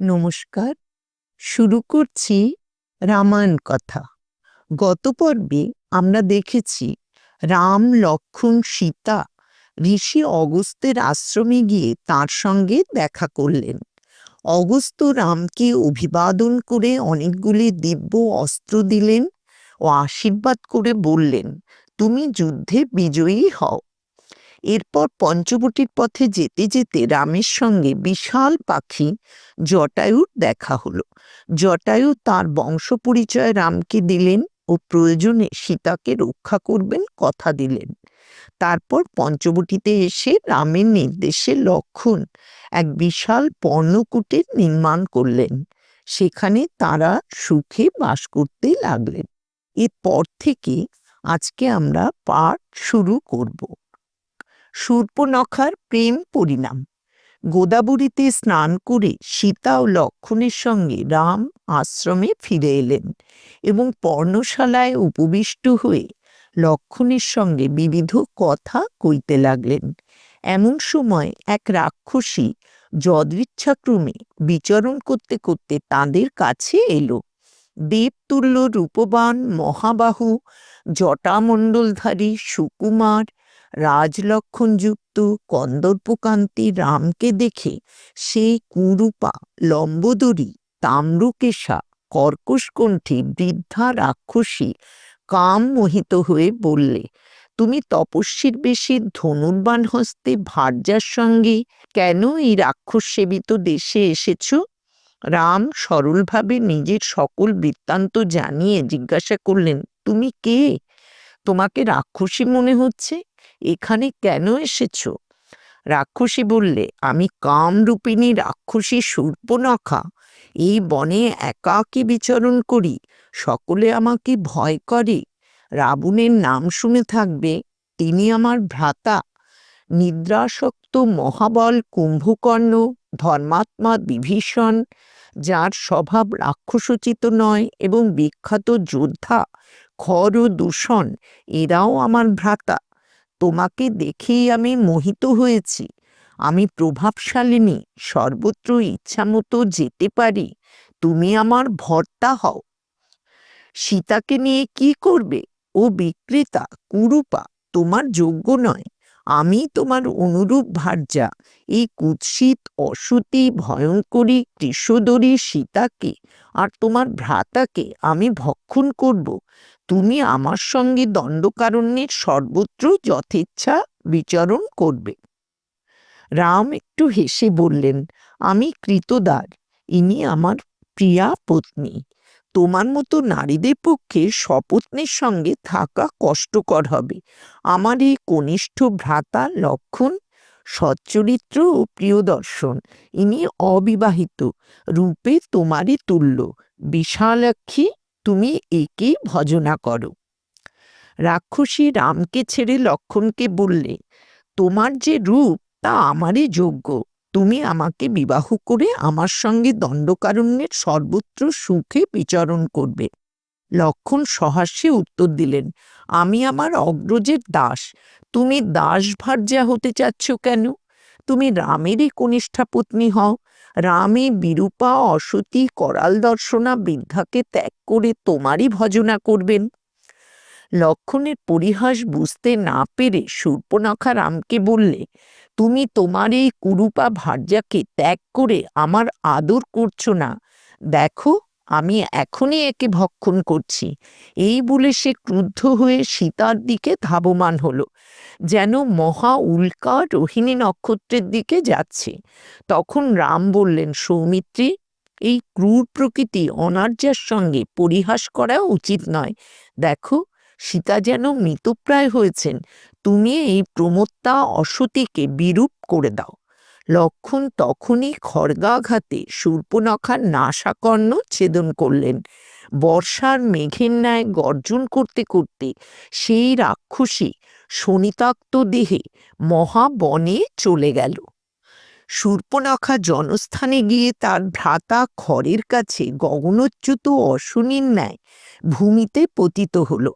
নমস্কার। শুরু করছি রামায়ণ কথা। গত পর্বে আমরা দেখেছি রাম, লক্ষণ, সীতা ঋষি অগস্ত্যের আশ্রমে গিয়ে তার সঙ্গে দেখা করলেন। অগস্ত্য রামকে অভিবাদন করে অনেকগুলি দিব্য অস্ত্র দিলেন ও আশীর্বাদ করে বললেন, তুমি যুদ্ধে বিজয়ী হও। এরপর পঞ্চবটির পথে যেতে যেতে রামের সঙ্গে বিশাল পাখি জটায়ুর দেখা হলো। জটায়ু তার বংশ পরিচয় রামকে দিলেন ও প্রয়োজনে সীতাকে রক্ষা করবেন কথা দিলেন। তারপর পঞ্চবটিতে এসে রামের নির্দেশে লক্ষণ এক বিশাল পর্ণকূটের নির্মাণ করলেন। সেখানে তারা সুখে বাস করতে লাগলেন। এরপর থেকে আজকে আমরা পাঠ শুরু করব। সূর্পনখার প্রেম পরিণাম। গোদাবরীতে স্নান করে সীতা ও লক্ষণের সঙ্গে রাম আশ্রমে ফিরে এলেন এবং পর্ণশালায় উপবিষ্ট হয়ে লক্ষণের সঙ্গে বিবিধ কথা কইতে লাগলেন। এমন সময় এক রাক্ষসী যদৃচ্ছাক্রমে বিচরণ করতে করতে তাদের কাছে এলো। দেবতুল্য রূপবান মহাবাহু, জটামণ্ডলধারী সুকুমার রাজলক্ষণযুক্ত কন্দর্পকান্তি রামকে দেখে সেই কুরূপা, লম্বোদরী, তাম্রকেশা, কর্কশকণ্ঠী, বৃদ্ধা রাক্ষসী কাম মোহিত হয়ে বললে, তুমি তপস্বীর বেশি ধনুর্বান হস্তে ভার্যার সঙ্গে কেন এই রাক্ষস সেবিত দেশে এসেছ? রাম সরলভাবে নিজের সকল বৃত্তান্ত জানিয়ে জিজ্ঞাসা করলেন, তুমি কে? তোমাকে রাক্ষসী মনে হচ্ছে? এখানে কেন এসেছ? রাক্ষসী বললে, আমি কামরূপিণী রাক্ষসী সূর্পনখা। এই বনে একাকী বিচরণ করি। সকলে আমাকে ভয় করে। রাবণের নাম শুনে থাকবে, তিনি আমার ভ্রাতা। নিদ্রাসক্ত মহাবল কুম্ভকর্ণ, ধর্মাত্মা বিভীষণ, যার স্বভাব রাক্ষসোচিত নয় এবং বিখ্যাত যোদ্ধা, খর ও দূষণ, এরাও আমার ভ্রাতা। তোমাকে দেখেই আমি মোহিত হয়েছি। আমি প্রভাবশালিনী, সর্বত্র ইচ্ছামতো যেতে পারি। তুমি আমার ভর্তা হও। সীতাকে নিয়ে কি করবে? ও বিক্রেতা, কুরুপা, তোমার যোগ্য নয়। আমি তোমার অনুরূপ ভার্যা। এই কুৎসিত অসুতি ভয়ঙ্করী কৃষ্ণদরী সীতাকে আর তোমার ভ্রাতাকে আমি ভক্ষণ করব। তুমি আমার সঙ্গে দণ্ডকারণ্যের সর্বত্র যথেচ্ছা বিচরণ করবে। রাম একটু হেসে বললেন, আমি কৃতদার, ইনি আমার প্রিয়া পত্নী। তোমার মতো নারীদের পক্ষে স্বপত্নীর সঙ্গে থাকা কষ্টকর হবে। আমার এই কনিষ্ঠ ভ্রাতা লক্ষণ সচ্চরিত্র ও প্রিয়দর্শন, ইনি অবিবাহিত, রূপে তোমারই তুল্য। বিশালাক্ষী, তুমি একে ভজনা করো। রাক্ষসী রামকে ছেড়ে লক্ষণকে বললে, তোমার যে রূপ, তা আমারই যোগ্য। তুমি আমাকে বিবাহ করে আমার সঙ্গে দণ্ডকারণ্যের সর্বত্র সুখে বিচরণ করবে। লক্ষণ সহাস্যে উত্তর দিলেন, আমি আমার অগ্রজের দাস। তুমি দাস ভার্যা হতে চাচ্ছ কেন? তুমি রামেরই কনিষ্ঠা পত্নী হও। রামে বিরূপা, অসতী, করাল দর্শনা বৃদ্ধাকে ত্যাগ করে তোমারই ভজনা করবেন। লক্ষণের পরিহাস বুঝতে না পেরে সূর্পনখা রামকে বললে, তুমি তোমার এই কুরুপা ভার্যাকে ত্যাগ করে আমার আদর করছ না। দেখো, আমি এখনই একে ভক্ষণ করছি। এই বলে সে ক্রুদ্ধ হয়ে সীতার দিকে ধাবমান হলো, যেন মহা উল্কা রোহিণী নক্ষত্রের দিকে যাচ্ছে। তখন রাম বললেন, সৌমিত্রী, এই ক্রূর প্রকৃতি অনার্যার সঙ্গে পরিহাস করা উচিত নয়। দেখো সীতা যেন মৃতপ্রায় হয়েছেন, তুমি এই প্রমত্তা অসতীকে বিরূপ করে দাও। লক্ষণ তখনই খড়গাঘাতে সূর্পনখার নাসাকর্ণ ছেদন করলেন। বর্ষার মেঘের ন্যায় গর্জন করতে করতে সেই রাক্ষসী শনিতাক্ত দেহে মহাবনে চলে গেল। সূর্পনখা জনস্থানে গিয়ে তার ভ্রাতা খড়ের কাছে গগনোচ্যুত অশনির ন্যায় ভূমিতে পতিত হলো।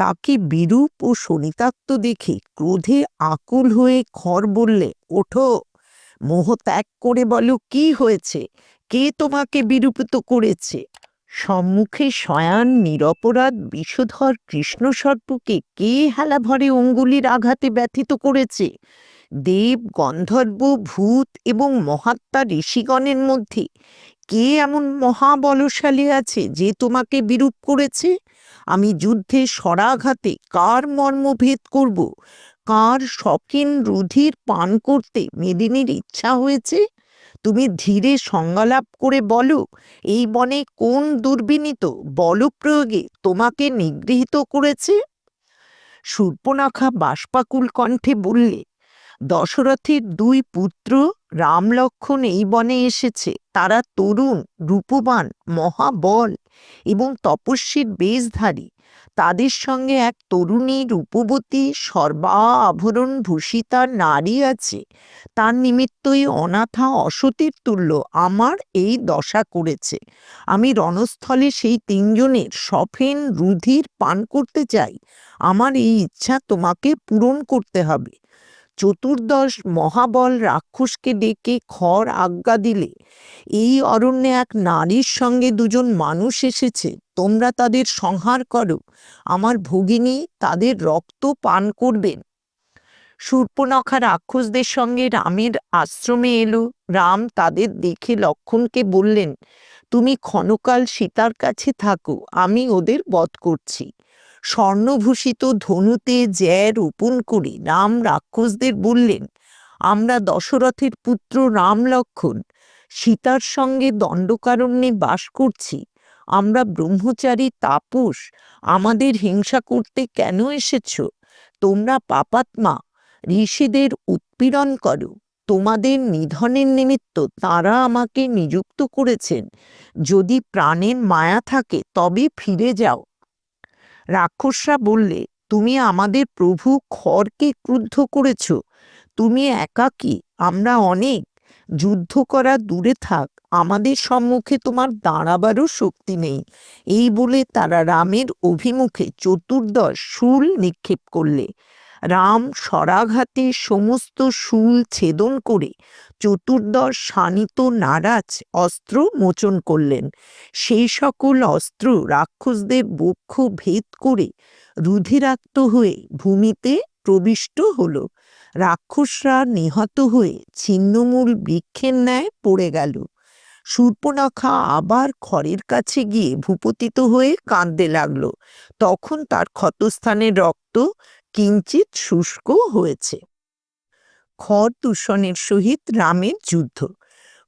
তাকে বিরূপ ও শনিতাক্ত দেখে ক্রোধে আকুল হয়ে খর বললে, ওঠো, মোহ ত্যাগ করে বলো, কি হয়েছে? কে তোমাকে বিরূপিত করেছে? সম্মুখে শয়ান, নিরপরাধ বিষধর কৃষ্ণ সর্পকে কে হেলা ভরে অঙ্গুলির আঘাতে ব্যথিত করেছে? দেব, গন্ধর্ব, ভূত এবং মহাত্মা ঋষিগণের মধ্যে কে এমন মহাবলশালী আছে যে তোমাকে বিরূপ করেছে? আমি যুদ্ধে সরাঘাতে কার মর্মভেদ করব? কার শখিন রুধির পান করতে মেদিনীর ইচ্ছা হয়েছে? তুমি ধীরে সংজ্ঞালাপ করে বলো, এই বনে কোন দুর্বিনীত বলপ্রয়োগে তোমাকে নিগৃহীত করেছে? শূর্পনাখা বাষ্পাকুল কণ্ঠে বললে দশরথের দুই পুত্র রাম লক্ষণ এই বনে এসেছে। তারা তরুণ, রূপবান, মহাবল এবং তপস্বীর বেশধারী। তাদের সঙ্গে এক তরুণী রূপবতী সর্বা আভরণ ভূষিতা নারী আছে। তার নিমিত্তই অনাথা অসতীর তুল্য আমার এই দশা করেছে। আমি রণস্থলে সেই তিনজনের সফেন রুধির পান করতে চাই। আমার এই ইচ্ছা তোমাকে পূরণ করতে হবে। চতুর্দশ মহাবল রাক্ষসকে ডেকে খড় আজ্ঞা দিলে, এই অরণ্যে এক নারীর সঙ্গে দুজন মানুষ এসেছে, তোমরা তাদের সংহার করো, আমার ভগিনী তাদের রক্ত পান করবেন। সূর্পনখা রাক্ষসদের সঙ্গে রামের আশ্রমে এলো, রাম তাদের দেখে লক্ষণকে বললেন, তুমি ক্ষণকাল সীতার কাছে থাকো, আমি ওদের বধ করছি। স্বর্ণভূষিত ধনুতে জ্যা রোপণ করে, রাম রাক্ষসদের বললেন, আমরা দশরথের পুত্র রাম লক্ষণ সীতার সঙ্গে দণ্ডকারণ্যে বাস করছি। আমরা ব্রহ্মচারী তাপস, আমাদের হিংসা করতে কেন এসেছ? তোমরা পাপাত্মা, ঋষিদের উৎপীড়ন করো। তোমাদের নিধনের নিমিত্ত তারা আমাকে নিযুক্ত করেছেন। যদি প্রাণের মায়া থাকে, তবে ফিরে যাও। রাক্ষসরা বললে, তুমি আমাদের প্রভু খড়কে ক্রুদ্ধ করেছ। তুমি একাকী আমরা অনেক। যুদ্ধ করা দূরে থাক। আমাদের সম্মুখে তোমার দাঁড়াবারও শক্তি নেই। এই বলে তারা রামের অভিমুখে চতুর্দশ শুল নিক্ষেপ করলে। রাম স্বরাঘাতে সমস্ত শুল ছেদন করে চতুর্দশ শানিত নারাজ অস্ত্র মোচন করলেন। সেই সকল অস্ত্র রাক্ষসদের বক্ষ ভেদ করে রুধিরাক্ত হয়ে ভূমিতে প্রবিষ্ট হল। রাক্ষসরা নিহত হয়ে ছিন্নমূল বৃক্ষের ন্যায় পড়ে গেল। সূর্পনখা আবার খড়ের কাছে গিয়ে ভূপতিত হয়ে কাঁদতে লাগল। তখন তার ক্ষতস্থানের রক্ত কিঞ্চিত শুষ্ক হয়েছে। খর দূষণের সহিত রামের যুদ্ধ।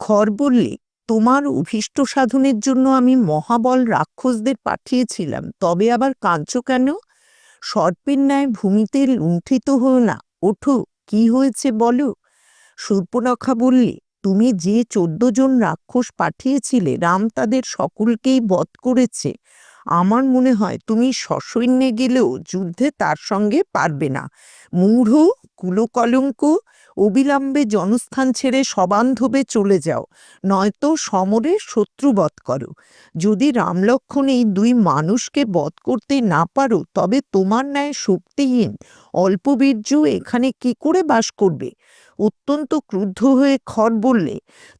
খড় বললে, তোমার অভীষ্ট সাধনের জন্য আমি মহাবল রাক্ষসদের পাঠিয়েছিলাম, তবে আবার কাঁদছ কেন? সর্পের ন্যায় ভূমিতে লুণ্ঠিত হও না, ওঠো, কি হয়েছে বলো? সূর্পনখা বললে, তুমি যে চোদ্দ জন রাক্ষস পাঠিয়েছিলে, রাম তাদের সকলকেই বধ করেছে আমার মনে হয় তুমি সসৈন্যে গেলেও যুদ্ধে তার সঙ্গে পারবে না। মূঢ় কুলকলঙ্ক অবিলম্বে জনস্থান ছেড়ে সবান্ধবে চলে যাও, নয়তো সমরে শত্রুবধ করো। যদি রামলক্ষণ এই দুই মানুষকে বধ করতে না পারো, তবে তোমার ন্যায় শক্তিহীন, অল্পবীর্য এখানে কি করে বাস করবে? অত্যন্ত ক্রুদ্ধ হয়ে খর বললে,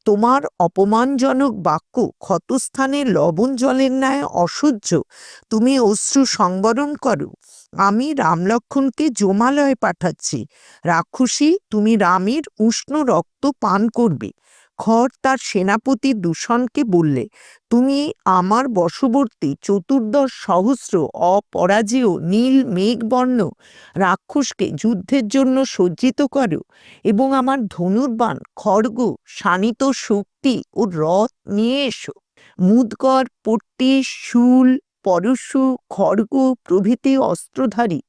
তোমার অপমানজনক বাক্য ক্ষতস্থানে লবণ জলের ন্যায় অসহ্য, তুমি অশ্রু সংবরণ করো। আমি রামলক্ষণকে জমালয়ে পাঠাচ্ছি। রাক্ষসী, তুমি রামের উষ্ণ রক্ত পান করবে। খড় তার সেনাপতি দূষণকে বললে, তুমি আমার বশবর্তী চতুর্দশ সহস্র অপরাজেয় নীল মেঘবর্ণ রাক্ষসকে যুদ্ধের জন্য সজ্জিত করো এবং আমার ধনুর্বাণ, খড়গ, শানিত শক্তি ও রথ নিয়ে এসো। মুদগর, পট্টি, শুল পরশু খড়গ প্রভৃতি অস্ত্রধারী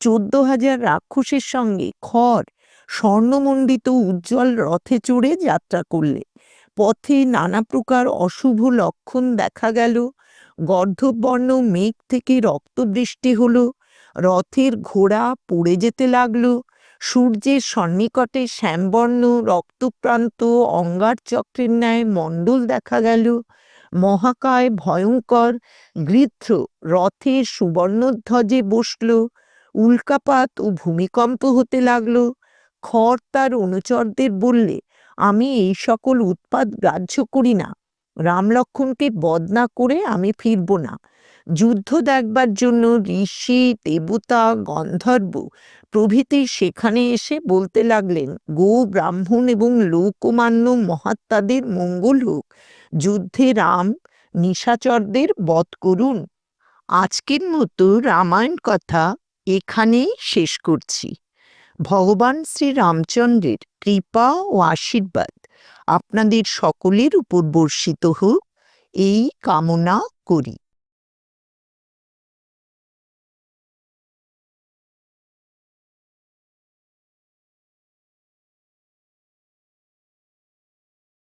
চোদ্দ হাজার রাক্ষসের সঙ্গে খড় স্বর্ণমণ্ডিত উজ্জ্বল রথে চড়ে যাত্রা করলে। পথে নানা প্রকার অশুভ লক্ষণ দেখা গেল। গর্ধবর্ণ মেঘ থেকে রক্তবৃষ্টি হলো। রথের ঘোড়া পড়ে যেতে লাগল। সূর্যের সন্নিকটে শ্যামবর্ণ, রক্তপ্রান্ত অঙ্গার চক্রের ন্যায় মণ্ডল দেখা গেল। মহাকায় ভয়ঙ্কর গৃধ্র রথে সুবর্ণধ্বজে বসল, উল্কাপাত ও ভূমিকম্প হতে লাগল। খড় তার অনুচরদের বললে, আমি এই সকল উৎপাত গ্রাহ্য করি না। রাম লক্ষ্মণকে বধ না করে আমি ফিরব না। যুদ্ধ দেখবার জন্য ঋষি, দেবতা, গন্ধর্ব প্রভৃতি সেখানে এসে বলতে লাগলেন, গো ব্রাহ্মণ এবং লোকমান্য মহাত্মাদের মঙ্গল হোক। যুদ্ধে রাম নিশাচরদের বধ করুন। আজকের মতো রামায়ণ কথা এখানেই শেষ করছি। ভগবান শ্রী রামচন্দ্রের কৃপা ও আশীর্বাদ আপনাদের সকলের উপর বর্ষিত হোক, এই কামনা করি।